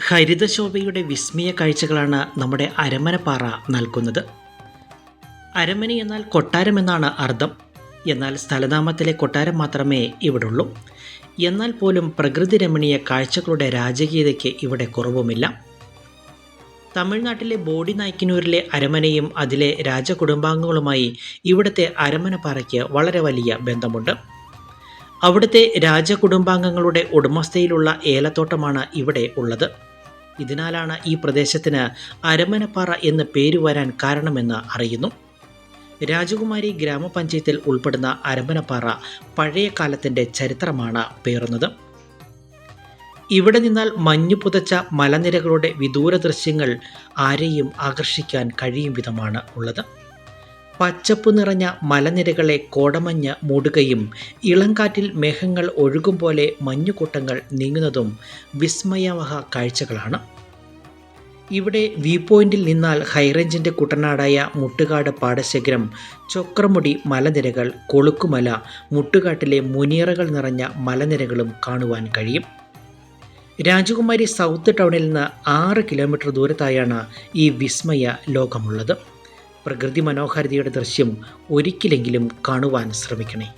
ഹരിതശോഭയുടെ വിസ്മയ കാഴ്ചകളാണ് നമ്മുടെ അരമനപ്പാറ നൽകുന്നത്. അരമന എന്നാൽ കൊട്ടാരം എന്നാണ് അർത്ഥം. എന്നാൽ സ്ഥലനാമത്തിലെ കൊട്ടാരം മാത്രമേ ഇവിടുള്ളൂ. എന്നാൽ പോലും പ്രകൃതി രമണീയ കാഴ്ചകളുടെ രാജകീയതയ്ക്ക് ഇവിടെ കുറവുമില്ല. തമിഴ്നാട്ടിലെ ബോഡി നായ്ക്കിനൂരിലെ അരമനയും അതിലെ രാജകുടുംബാംഗങ്ങളുമായി ഇവിടുത്തെ അരമനപ്പാറയ്ക്ക് വളരെ വലിയ ബന്ധമുണ്ട്. അവിടുത്തെ രാജകുടുംബാംഗങ്ങളുടെ ഉടമസ്ഥയിലുള്ള ഏലത്തോട്ടമാണ് ഇവിടെ ഉള്ളത്. ഇതിനാലാണ് ഈ പ്രദേശത്തിന് അരമനപ്പാറ എന്ന് പേര് വരാൻ കാരണമെന്ന് അറിയുന്നു. രാജകുമാരി ഗ്രാമപഞ്ചായത്തിൽ ഉൾപ്പെടുന്ന അരമനപ്പാറ പഴയ കാലത്തിന്റെ ചരിത്രമാണ് പേറുന്നത്. ഇവിടെ നിന്നാൽ മഞ്ഞു പുതച്ച മലനിരകളുടെ വിദൂര ദൃശ്യങ്ങൾ ആരെയും ആകർഷിക്കാൻ കഴിയും വിധമാണ് ഉള്ളത്. പച്ചപ്പ് നിറഞ്ഞ മലനിരകളെ കോടമഞ്ഞ് മൂടുകയും ഇളങ്കാറ്റിൽ മേഘങ്ങൾ ഒഴുകും പോലെ മഞ്ഞുകൂട്ടങ്ങൾ നീങ്ങുന്നതും വിസ്മയവഹ കാഴ്ചകളാണ്. ഇവിടെ വ്യൂ പോയിന്റിൽ നിന്നാൽ ഹൈറേഞ്ചിന്റെ കുട്ടനാടായ മുട്ടുകാട് പാടശേഖരം ചൊക്രമുടി മലനിരകൾ കൊളുക്കുമല മുട്ടുകാട്ടിലെ മുനിയറകൾ നിറഞ്ഞ മലനിരകളും കാണുവാൻ കഴിയും. രാജകുമാരി സൗത്ത് ടൗണിൽ നിന്ന് ആറ് കിലോമീറ്റർ ദൂരത്തായാണ് ഈ വിസ്മയ ലോകമുള്ളത്. പ്രകൃതി മനോഹാരിതയുടെ ദൃശ്യം ഒരിക്കലെങ്കിലും കാണുവാൻ ശ്രമിക്കണേ.